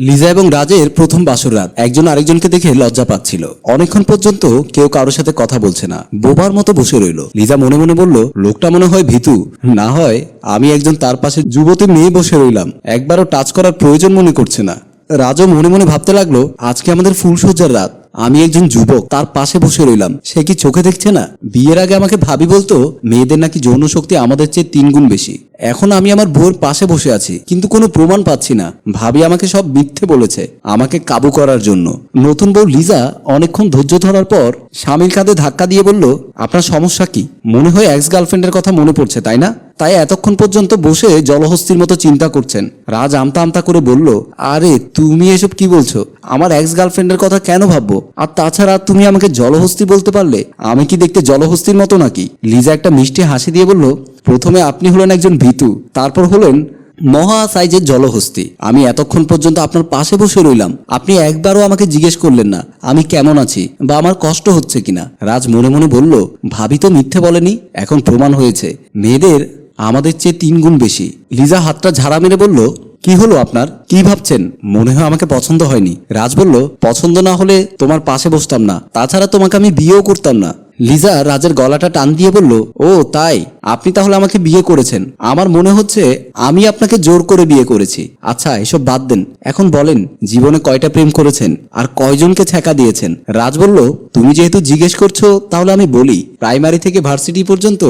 লিজা এবং রাজের প্রথম বাসর রাত। একজন আরেকজনকে দেখে লজ্জা পাচ্ছিল। অনেকক্ষণ পর্যন্ত কেউ কারোর সাথে কথা বলছে না। বোবার মতো বসে রইল। লিজা মনে মনে বলল, লোকটা মনে হয় ভীতু। না হয়, আমি একজন তার পাশে যুবতী মেয়ে বসে রইলাম। একবারও টাচ করার প্রয়োজন মনে করছে না। রাজও মনে মনে ভাবতে লাগল, আজকে আমাদের ফুলসজ্জার রাত। আমি একজন যুবক, তার পাশে বসে রইলাম। সে কি চোখে দেখছে না? বিয়ের আগে আমাকে ভাবি বলতো, মেয়েদের নাকি যৌন শক্তি আমাদের চেয়ে তিন গুণ বেশি। এখন আমি আমার বউয়ের পাশে বসে আছি, কিন্তু কোনো প্রমাণ পাচ্ছি না। ভাবি আমাকে সব মিথ্যে বলেছে, আমাকে কাবু করার জন্য। নতুন বউ লিজা অনেকক্ষণ ধৈর্য ধরার পর স্বামীর কাঁধে ধাক্কা দিয়ে বলল, আপনার সমস্যা কি? মনে হয় এক্স গার্লফ্রেন্ডের কথা মনে পড়ছে, তাই না? তাই এতক্ষণ পর্যন্ত বসে জলহস্তির মতো চিন্তা করছেন। রাজ আমতা আমতা করে বলল, আরে, তুমি এসব কি বলছো? আমার এক্স গার্লফ্রেন্ডের কথা কেন ভাববো? আর তাছাড়া তুমি আমাকে জলহস্তি বলতে পারলে? আমি কি দেখতে জলহস্তির মতো নাকি? লিজা একটা মিষ্টি হাসি দিয়ে বলল, প্রথমে আপনি হলেন একজন ভীতু, তারপর হলেন মহা সাইজের জলহস্তি। আমি এতক্ষণ পর্যন্ত আপনার পাশে বসে রইলাম। আপনি একবারও আমাকে জিজ্ঞেস করলেন না, আমি কেমন আছি বা আমার কষ্ট হচ্ছে কিনা? রাজ মনে মনে বলল, ভাবি তো মিথ্যে বলেনি, এখন প্রমাণ হয়েছে। মেয়েদের আমাদের চেয়ে তিন গুণ বেশি। লিজা হাতটা ঝাড়া মেরে বলল, কি হলো আপনার? কি ভাবছেন? মনে হয় আমাকে পছন্দ হয়নি। রাজ বলল, পছন্দ না হলে তোমার পাশে বসতাম না। তাছাড়া তোমাকে আমি বিয়েও করতাম না। লিজা রাজের গলাটা টান দিয়ে বলল, ও, তাই? আপনি তাহলে আমাকে বিয়ে করেছেন। আমার মনে হচ্ছে আমি আপনাকে জোর করে বিয়ে করেছি। আচ্ছা এসব বাদ দেন। এখন বলেন, জীবনে কয়টা প্রেম করেছেন আর কয়জনকে ছেঁকা দিয়েছেন? রাজ বলল, তুমি যেহেতু জিজ্ঞেস করছ, তাহলে আমি বলি। প্রাইমারি থেকে ভার্সিটি পর্যন্ত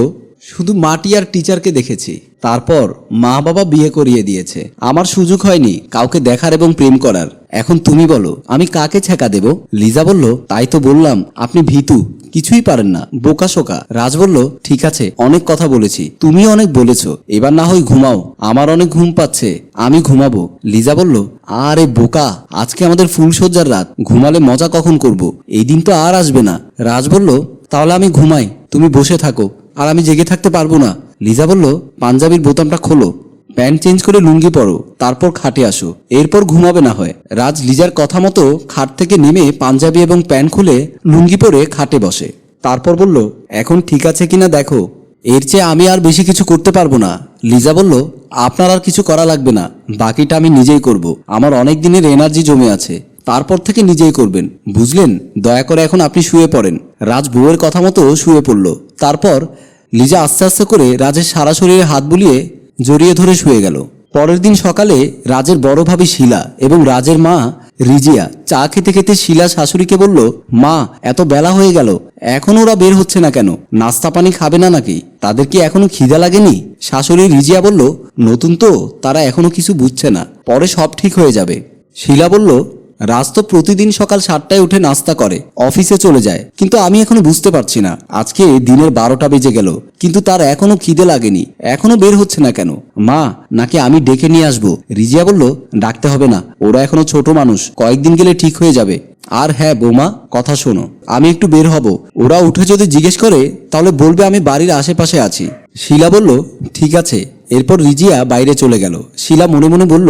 শুধু মাটি আর টিচারকে দেখেছি। তারপর মা বাবা বিয়ে করিয়ে দিয়েছে। আমার সুযোগ হয়নি কাউকে দেখার এবং প্রেম করার। এখন তুমি বলো, আমি কাকে ছেঁকা দেব? লিজা বলল, তাই তো বললাম, আপনি ভীতু, কিছুই পারেন না। বোকা শোকা। রাজ বলল, ঠিক আছে, অনেক কথা বলেছি, তুমি অনেক বলেছ, এবার না হয় ঘুমাও। আমার অনেক ঘুম পাচ্ছে, আমি ঘুমাবো। লিজা বলল, আরে বোকা, আজকে আমাদের ফুলসজ্জার রাত, ঘুমালে মজা কখন করব? এই দিন তো আর আসবে না। রাজ বলল, তাহলে আমি ঘুমাই, তুমি বসে থাকো। আর আমি জেগে থাকতে পারব না। লিজা বলল, পাঞ্জাবির বোতামটা খোলো। প্যান্ট চেঞ্জ করে লুঙ্গি পরো, তারপর খাটে আসো। এরপর ঘুমাবে না হয়। রাজ লিজার কথা মতো খাট থেকে নেমে পাঞ্জাবি এবং প্যান্ট খুলে লুঙ্গি পরে খাটে বসে। তারপর বলল, এখন ঠিক আছে কিনা দেখো। এর চেয়ে আমি আর বেশি কিছু করতে পারব না। লিজা বলল, আপনার আর কিছু করা লাগবে না। বাকিটা আমি নিজেই করব। আমার অনেক দিনের এনার্জি জমে আছে। তারপর থেকে নিজেই করবেন। বুঝলেন? দয়া করে এখন আপনি শুয়ে পড়েন। রাজ বউয়ের কথা মতো শুয়ে পড়ল। তারপর লিজা আস্তে আস্তে করে রাজের সারা শরীরে হাত বুলিয়ে জড়িয়ে ধরে শুয়ে গেল। পরের দিন সকালে রাজের বড় ভাবি শিলা এবং রাজের মা রিজিয়া চা খেতে খেতে শিলা শাশুড়িকে বলল, মা, এত বেলা হয়ে গেল। এখন ওরা বের হচ্ছে না কেন? নাস্তা পানি খাবে না নাকি? তাদের কি এখনও খিদা লাগেনি? শাশুড়ি রিজিয়া বলল, নতুন তো, তারা এখনও কিছু বুঝছে না। পরে সব ঠিক হয়ে যাবে। শিলা বলল রাজ তো প্রতিদিন সকাল সাতটায় উঠে নাস্তা করে, অফিসে চলে যায়। কিন্তু আমি এখনও বুঝতে পারছি না, আজকে দিনের বারোটা বেজে গেল, কিন্তু তার এখনও খিদে লাগেনি, এখনও বের হচ্ছে না কেন? মা, নাকি আমি ডেকে নিয়ে আসব? রিজিয়া বলল, ডাকতে হবে না, ওরা এখনও ছোট মানুষ, কয়েকদিন গেলে ঠিক হয়ে যাবে। আর হ্যাঁ বৌমা, কথা শোনো, আমি একটু বের হব, ওরা উঠে যদি জিজ্ঞেস করে, তাহলে বলবে আমি বাড়ির আশেপাশে আছি। শিলা বলল, ঠিক আছে। এরপর রিজিয়া বাইরে চলে গেল। শিলা মনে মনে বলল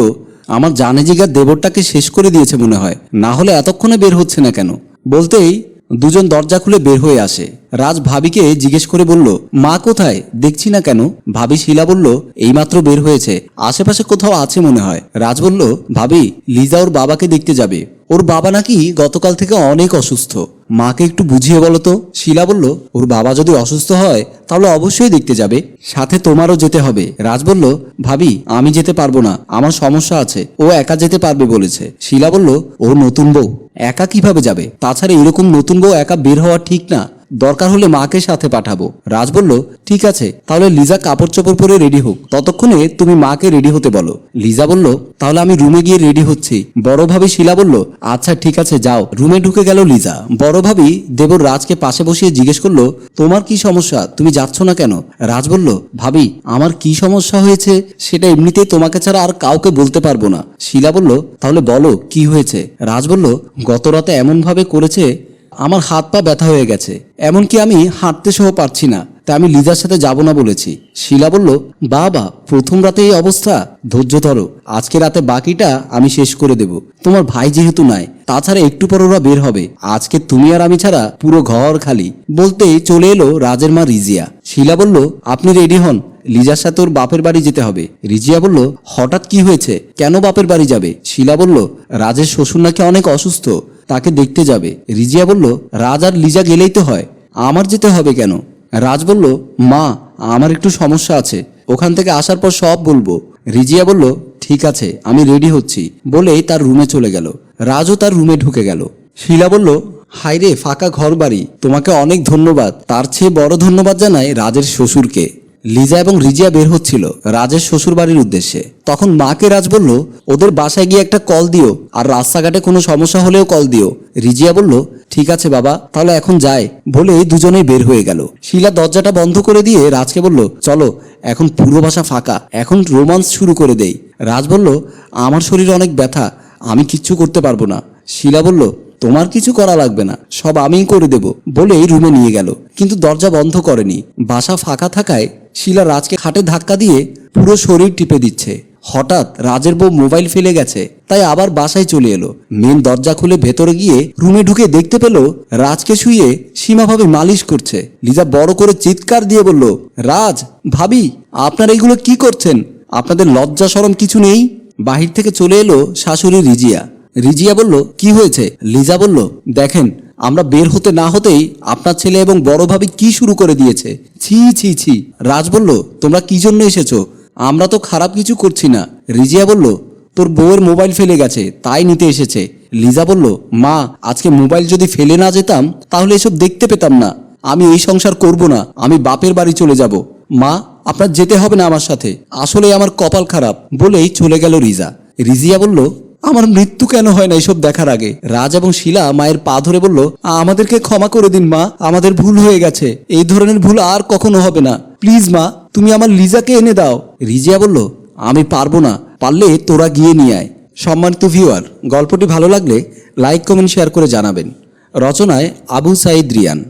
আমার জানে জিগার দেবরটাকে শেষ করে দিয়েছে মনে হয়। না হলে এতক্ষণে বের হচ্ছে না কেন? বলতেই দুজন দরজা খুলে বের হয়ে আসে। রাজ ভাবিকে জিজ্ঞেস করে বলল, মা কোথায়? দেখছি না কেন? ভাবি শিলা বলল, এইমাত্র বের হয়েছে। আশেপাশে কোথাও আছে মনে হয়। রাজ বলল, ভাবি, লিজা ওর বাবাকে দেখতে যাবে। ওর বাবা নাকি গতকাল থেকে অনেক অসুস্থ। মাকে একটু বুঝিয়ে বলো তো। শিলা বলল, ওর বাবা যদি অসুস্থ হয়, তাহলে অবশ্যই দেখতে যাবে। সাথে তোমারও যেতে হবে। রাজ বলল, ভাবি, আমি যেতে পারব না। আমার সমস্যা আছে। ও একা যেতে পারবে বলেছে। শিলা বলল ও নতুন বউ। একা কীভাবে যাবে? তাছাড়া এরকম নতুন বউ একা বের হওয়া ঠিক না। দরকার হলে মাকে সাথে পাঠাবো। রাজ বলল, ঠিক আছে, তাহলে লিজা কাপড় চোপড় পরে রেডি হোক। ততক্ষণে তুমি মাকে রেডি হতে বলো। লিজা বলল, তাহলে আমি রুমে গিয়ে রেডি হচ্ছি। বড় ভাবি শিলা বলল আচ্ছা ঠিক আছে, যাও। রুমে ঢুকে গেল লিজা। বড় ভাবি দেবর রাজকে পাশে বসিয়ে জিজ্ঞেস করল, তোমার কি সমস্যা? তুমি যাচ্ছ না কেন? রাজ বলল, ভাবি, আমার কি সমস্যা হয়েছে সেটা এমনিতেই তোমাকে ছাড়া আর কাউকে বলতে পারব না। শিলা বলল, তাহলে বলো, কি হয়েছে? রাজ বলল, গত রাতে এমন ভাবে করেছে আমার হাত পা ব্যথা হয়ে গেছে। এমনকি আমি হাঁটতে সহ পারছি না, তাই আমি লিজার সাথে যাব না বলেছি। শিলা বলল, বাবা, প্রথম রাতে এই অবস্থা? ধৈর্য ধরো, আজকে রাতে বাকিটা আমি শেষ করে দেব। তোমার ভাই যেহেতু নাই, তাছাড়া একটু পর ওরা বের হবে। আজকে তুমি আর আমি ছাড়া পুরো ঘর খালি। বলতেই চলে এলো রাজের মা রিজিয়া। শিলা বলল, আপনি রেডি হন, লিজার সাথে ওর বাপের বাড়ি যেতে হবে। রিজিয়া বলল, হঠাৎ কি হয়েছে? কেন বাপের বাড়ি যাবে? শিলা বলল, রাজের শ্বশুর নাকি অনেক অসুস্থ। তাকে দেখতে যাবে। রিজিয়া বলল রাজ আর লিজা গেলেই তো হয়। আমার যেতে হবে কেন? রাজ বলল, মা, আমার একটু সমস্যা আছে। ওখান থেকে আসার পর সব বলব। রিজিয়া বলল, ঠিক আছে, আমি রেডি হচ্ছি। বলেই তার রুমে চলে গেল। রাজও তার রুমে ঢুকে গেল। শিলা বলল হাইরে ফাঁকা ঘর বাড়ি তোমাকে অনেক ধন্যবাদ। তার চেয়ে বড় ধন্যবাদ জানাই রাজের শ্বশুরকে। লিজা এবং রিজিয়া বের হচ্ছিল রাজের শ্বশুর বাড়ির উদ্দেশ্যে। তখন মাকে রাজ বলল, ওদের বাসায় গিয়ে একটা কল দিও, আর রাস্তাঘাটে কোনো সমস্যা হলেও কল দিও। রিজিয়া বলল, ঠিক আছে বাবা, তাহলে এখন যায় বলে দুজনেই বের হয়ে গেল। শিলা দরজাটা বন্ধ করে দিয়ে রাজকে বলল, চলো, এখন পুরো বাসা ফাঁকা, এখন রোমান্স শুরু করে দেই। রাজ বলল, আমার শরীরে অনেক ব্যথা, আমি কিচ্ছু করতে পারব না। শিলা বলল, তোমার কিছু করা লাগবে না, সব আমিই করে দেব। বলেই রুমে নিয়ে গেল। কিন্তু দরজা বন্ধ করেনি। বাসা ফাঁকা থাকায় শিলা রাজকে খাটে ধাক্কা দিয়ে পুরো শরীর টিপে দিচ্ছে। হঠাৎ রাজের বউ মোবাইল ফেলে গেছে, তাই আবার বাসায় চলে এলো। মেন দরজা খুলে ভেতরে গিয়ে রুমে ঢুকে দেখতে পেল, রাজকে শুয়ে সীমাভাবে মালিশ করছে। লিজা বড় করে চিৎকার দিয়ে বলল, রাজ, ভাবি, আপনারা এইগুলো কি করছেন? আপনাদের লজ্জা সরম কিছু নেই? বাহির থেকে চলে এলো শাশুড়ি রিজিয়া। রিজিয়া বলল, কি হয়েছে? লিজা বলল, দেখেন আমরা বের হতে না হতেই আপনার ছেলে এবং বড় ভাবি কি শুরু করে দিয়েছে? ছি ছি ছি। রাজ বলল, তোমরা কি জন্য এসেছ? আমরা তো খারাপ কিছু করছি না। রিজিয়া বলল, তোর বউয়ের মোবাইল ফেলে গেছে, তাই নিতে এসেছে। লিজা বলল, মা, আজকে মোবাইল যদি ফেলে না যেতাম, তাহলে এসব দেখতে পেতাম না। আমি এই সংসার করব না, আমি বাপের বাড়ি চলে যাব। মা, আপনার যেতে হবে না আমার সাথে। আসলে আমার কপাল খারাপ, বলেই চলে গেল রিজা। রিজিয়া বলল আমার মৃত্যু কেন হয় না এসব দেখার আগে? রাজ এবং শিলা মায়ের পা ধরে বলল, আমাদেরকে ক্ষমা করে দিন, মা। আমাদের ভুল হয়ে গেছে। এই ধরনের ভুল আর কখনো হবে না। প্লিজ, মা, তুমি আমার লিজাকে এনে দাও। রিজিয়া বলল, আমি পারব না। পারলে তোরা গিয়ে নিয়ে আয়। সম্মানিত ভিউয়ার গল্পটি ভালো লাগলে লাইক কমেন্ট শেয়ার করে জানাবেন। রচনায় আবু সাইদ রিয়ান।